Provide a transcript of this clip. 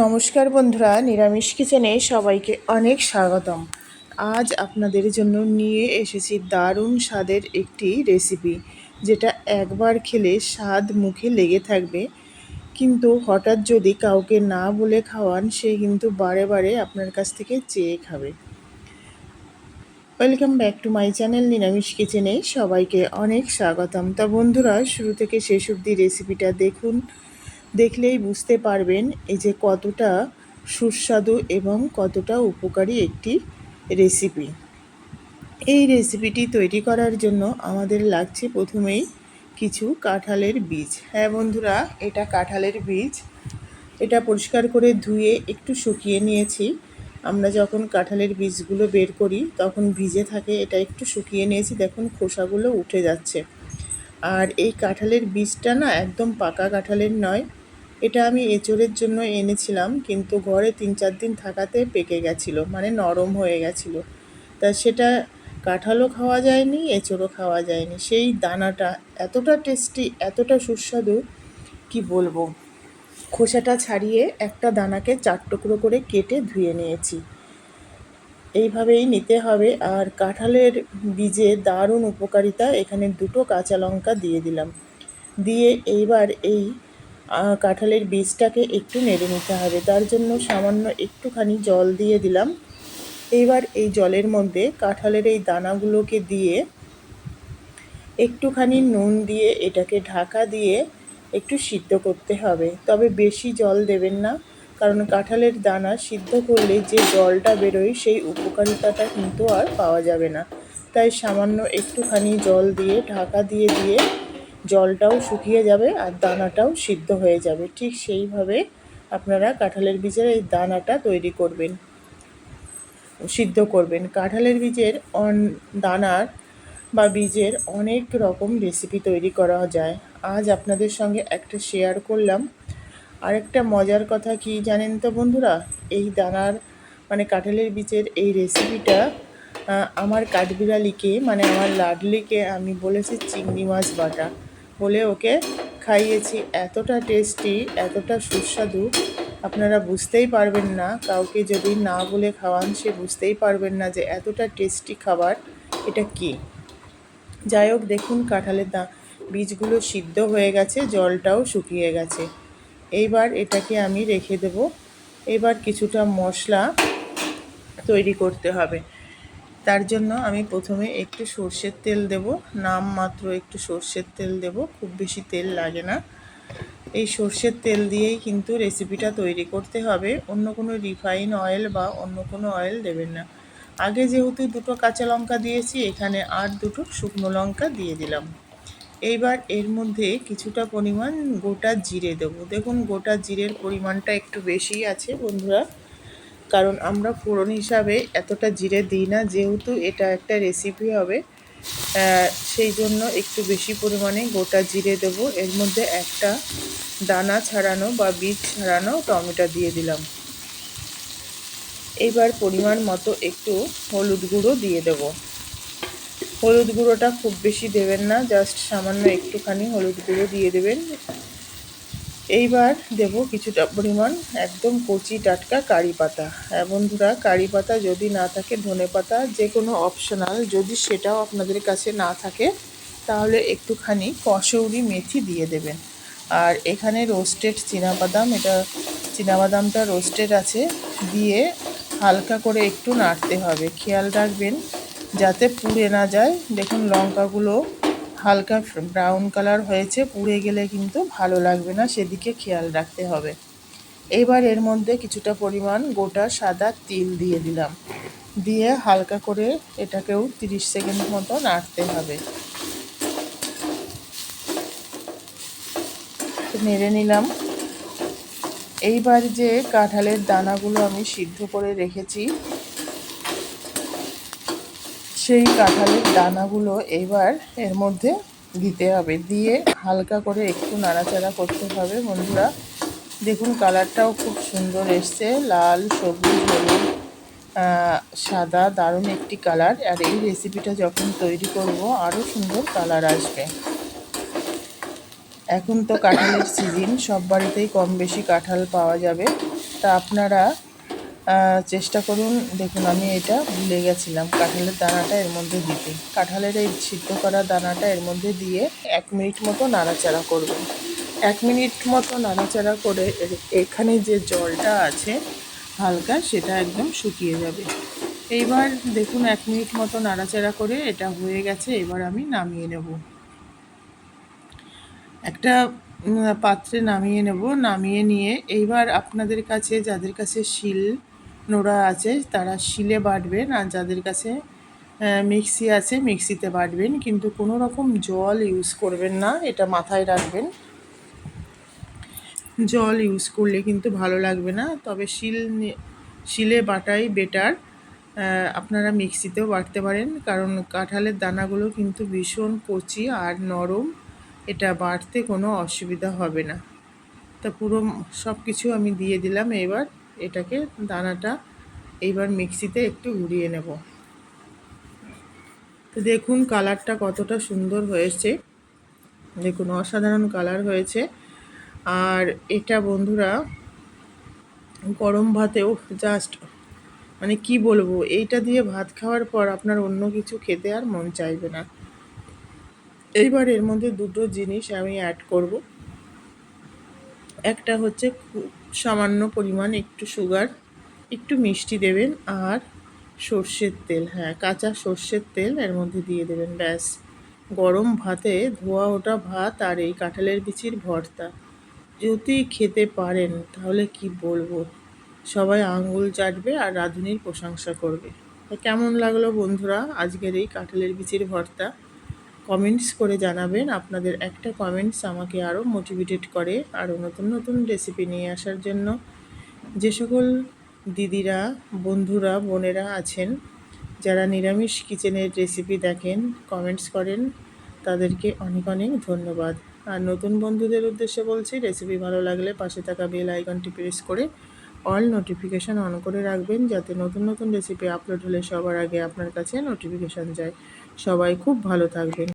নমস্কার বন্ধুরা, নিরামিষ কিচেনে সবাইকে অনেক স্বাগতম। আজ আপনাদের জন্য নিয়ে এসেছি দারুণ স্বাদের একটি রেসিপি, যেটা একবার খেলে স্বাদ মুখে লেগে থাকবে। কিন্তু হঠাৎ যদি কাউকে না বলে খাওয়ান, সে কিন্তু বারে বারে আপনার কাছ থেকে চেয়ে খাবে। Welcome back to my channel নিরামিষ কিচেনে সবাইকে অনেক স্বাগতম। তা বন্ধুরা, শুরু থেকে শেষ অবধি রেসিপিটা দেখুন। দেখলেই বুঝতে পারবেন এই যে কতটা সুস্বাদু এবং কতটা উপকারী একটি রেসিপি এই রেসিপিটি তৈরি করার জন্য আমাদের লাগছে প্রথমেই কিছু কাঁঠালের বীজ। হ্যাঁ বন্ধুরা, এটা কাঁঠালের বীজ। এটা পরিষ্কার করে ধুয়ে একটু শুকিয়ে নিয়েছি। আমরা যখন কাঁঠালের বীজগুলো বের করি, তখন ভিজে থাকে, এটা একটু শুকিয়ে নিয়েছি, দেখুন খোসাগুলো উঠে যাচ্ছে। আর এই কাঁঠালের বীজটা না একদম পাকা কাঁঠালের নয় এটা আমি এঁচোড়ের জন্য এনেছিলাম, কিন্তু ঘরে তিন চার দিন থাকাতে পেকে গেছিল মানে নরম হয়ে গেছিল। তা সেটা কাঁঠালও খাওয়া যায়নি, এঁচোড়ও খাওয়া যায়নি। সেই দানাটা এতটা টেস্টি এতটা সুস্বাদু, কি বলব? খোসাটা ছাড়িয়ে একটা দানাকে চার টুকরো করে কেটে ধুয়ে নিয়েছি। এইভাবেই নিতে হবে, আর কাঁঠালের বীজে দারুণ উপকারিতা, এখানে দুটো কাঁচা লঙ্কা দিয়ে দিলাম। দিয়ে এইবার এই কাঁঠালের বীজটাকে একটু নেড়ে নিতে হবে। তার জন্য সামান্য একটুখানি জল দিয়ে দিলাম। এবার এই জলের মধ্যে কাঁঠালের এই দানাগুলোকে দিয়ে একটুখানি নুন দিয়ে এটাকে ঢাকা দিয়ে একটু সিদ্ধ করতে হবে। তবে বেশি জল দেবেন না, কারণ কাঁঠালের দানা সিদ্ধ করলে যে জলটা বেরোয় সেই উপকারিতাটা কিন্তু আর পাওয়া যাবে না। তাই সামান্য একটুখানি জল দিয়ে ঢাকা দিয়ে দিয়ে জলটাও শুকিয়ে যাবে আর দানাটাও সিদ্ধ হয়ে যাবে। ঠিক সেইভাবে আপনারা কাঁঠালের বীজের এই দানাটা তৈরি করবেন, সিদ্ধ করবেন। কাঁঠালের বীজের অন, দানার বা বীজের অনেক রকম রেসিপি তৈরি করা যায়। আজ আপনাদের সঙ্গে একটা শেয়ার করলাম। আরেকটা মজার কথা কি জানেন তো বন্ধুরা? এই দানার মানে কাঁঠালের বীজের এই রেসিপিটা আমার কাঠবিড়ালিকে মানে আমার লাডলিকে আমি বলেছি চিংড়ি মাছ বাটা। বলে ওকে খাইয়েছি। এতটা টেস্টি এতটা সুস্বাদু, আপনারা বুঝতেই পারবেন না। কাউকে যদি না বলে খাওয়ান, সে বুঝতেই পারবেন না যে এতটা টেস্টি খাবার এটা কি। যাই হোক, দেখুন কাঁঠালের দা বীজগুলো সিদ্ধ হয়ে গেছে, জলটাও শুকিয়ে গেছে। এইবার এটাকে আমি রেখে দেব। এবার কিছুটা মশলা তৈরি করতে হবে। তার জন্য আমি প্রথমে একটু সর্ষের তেল দেব। নাম মাত্র একটু সর্ষের তেল দেব, খুব বেশি তেল লাগে না। এই সর্ষের তেল দিয়েই কিন্তু রেসিপিটা তৈরি করতে হবে। অন্য কোনো রিফাইন অয়েল বা অন্য কোনো অয়েল দেবেন না। আগে যেহেতু দুটো কাঁচা লঙ্কা দিয়েছি, এখানে আর দুটো শুকনো লঙ্কা দিয়ে দিলাম। এইবার এর মধ্যে কিছুটা পরিমাণ গোটা জিরে দেবো। দেখুন, গোটা জিরের পরিমাণটা একটু বেশি আছে, বন্ধুরা। কারণ আমরা ফোড়ন হিসাবে এতটা জিরে দিই না, যেহেতু এটা একটা রেসিপি হবে সেই জন্য একটু বেশি পরিমাণে গোটা জিরে দেব। এর মধ্যে একটা দানা ছাড়ানো বা বীজ ছাড়ানো টমেটো দিয়ে দিলাম। এবার পরিমাণ মতো একটু হলুদ গুঁড়ো দিয়ে দেব। হলুদ গুঁড়োটা খুব বেশি দেবেন না, জাস্ট সামান্য একটুখানি হলুদ গুঁড়ো দিয়ে দেবেন। এইবার দেব কিছুটা পরিমাণ একদম কচি টাটকা কারি পাতা। হ্যাঁ বন্ধুরা, কারি পাতা যদি না থাকে, ধনে পাতা যে কোনো অপশনাল যদি সেটাও আপনাদের কাছে না থাকে, তাহলে একটুখানি কসৌরি মেথি দিয়ে দেবেন। আর এখানে রোস্টেড বাদাম এটা বাদামটা রোস্টেড আছে, দিয়ে হালকা করে একটু নাড়তে হবে। খেয়াল রাখবেন, যাতে পুড়ে না যায়। দেখুন লঙ্কাগুলো হালকা ব্রাউন কালার হয়েছে, পুড়ে গেলে কিন্তু ভালো লাগবে না, সেদিকে খেয়াল রাখতে হবে। এবার এর মধ্যে কিছুটা পরিমাণ গোটা সাদা তিল দিয়ে দিলাম। দিয়ে হালকা করে এটাকেও 30 সেকেন্ড মতো নাড়তে হবে। নেড়ে নিলাম। এইবার যে কাঁঠালের দানাগুলো আমি সিদ্ধ করে রেখেছি সেই কাঁঠালের দানাগুলো এবার এর মধ্যে দিতে হবে। দিয়ে হালকা করে একটু নাড়াচাড়া করতে হবে। বন্ধুরা, দেখুন কালারটাও খুব সুন্দর এসছে। লাল, সবুজ, হলুদ সাদা, দারুণ একটি কালার। আর এই রেসিপিটা যখন তৈরি করব আরও সুন্দর কালার আসবে। এখন তো কাঁঠালের সিজন সব বাড়িতেই কম বেশি কাঁঠাল পাওয়া যাবে। তা আপনারা চেষ্টা করুন। দেখুন, আমি এটা ভুলে গেছিলাম। কাঁঠালের দানাটা এর মধ্যে দিতে। কাঁঠালের এই সিদ্ধ করা দানাটা এর মধ্যে দিয়ে এক মিনিট মতো নাড়াচাড়া করবেন এক মিনিট মতো নাড়াচাড়া করে এখানে যে জলটা আছে হালকা, সেটা একদম শুকিয়ে যাবে। এইবার দেখুন, এক মিনিট মতো নাড়াচাড়া করে এটা হয়ে গেছে। এবার আমি নামিয়ে নেব। একটা পাত্রে নামিয়ে নেব। নামিয়ে নিয়ে এইবার আপনাদের কাছে, যাদের কাছে শিল নোড়া আছে, তারা শিলে বাটবেন আর যাদের কাছে মিক্সি আছে মিক্সিতে বাটবেন, কিন্তু কোনো রকম জল ইউজ করবেন না, এটা মাথায় রাখবেন। জল ইউজ করলে কিন্তু ভালো লাগবে না, তবে শিল শিলে বাটাই বেটার আপনারা মিক্সিতেও বাটতে পারেন, কারণ কাঁঠালের দানাগুলো কিন্তু ভীষণ কচি আর নরম, এটা বাটতে কোনো অসুবিধা হবে না। তা পুরো সব কিছু আমি দিয়ে দিলাম, এবার এটাকে দানাটা এইবার মিক্সিতে একটু ঘুরিয়ে নেব। তো দেখুন কালারটা কতটা সুন্দর হয়েছে। দেখুন অসাধারণ কালার হয়েছে। আর এটা বন্ধুরা গরম ভাতেও জাস্ট মানে কি বলব, এইটা দিয়ে ভাত খাওয়ার পর আপনার অন্য কিছু খেতে আর মন চাইবে না। এইবার এর মধ্যে দুটো জিনিস আমি অ্যাড করব। একটা হচ্ছে সামান্য পরিমাণ একটু সুগার একটু মিষ্টি দেবেন আর সর্ষের তেল হ্যাঁ কাঁচা সর্ষের তেল এর মধ্যে দিয়ে দেবেন, ব্যাস। গরম ভাতে ধোয়া ওটা ভাত আর এই কাঁঠালের বিচির ভর্তা। যদি খেতে পারেন, তাহলে কি বলব? সবাই আঙুল চাটবে আর রাঁধুনির প্রশংসা করবে। কেমন লাগল বন্ধুরা আজকের এই কাঁঠালের বিচির ভর্তা? কমেন্টস করে জানাবেন। আপনাদের একটা কমেন্টস আমাকে আরও মোটিভেটেড করে আরও নতুন নতুন রেসিপি নিয়ে আসার জন্য। যে সকল দিদিরা, বন্ধুরা, বোনেরা আছেন, যারা নিরামিষ কিচেনের রেসিপি দেখেন কমেন্টস করেন, তাদেরকে অনেক অনেক ধন্যবাদ। আর নতুন বন্ধুদের উদ্দেশ্যে বলছি রেসিপি ভালো লাগলে পাশে থাকা বেল আইকনটি প্রেস করে অল নোটিফিকেশান অন করে রাখবেন, যাতে নতুন নতুন রেসিপি আপলোড হলে সবার আগে আপনার কাছে নোটিফিকেশান যায়। সবাই খুব ভালো থাকবেন।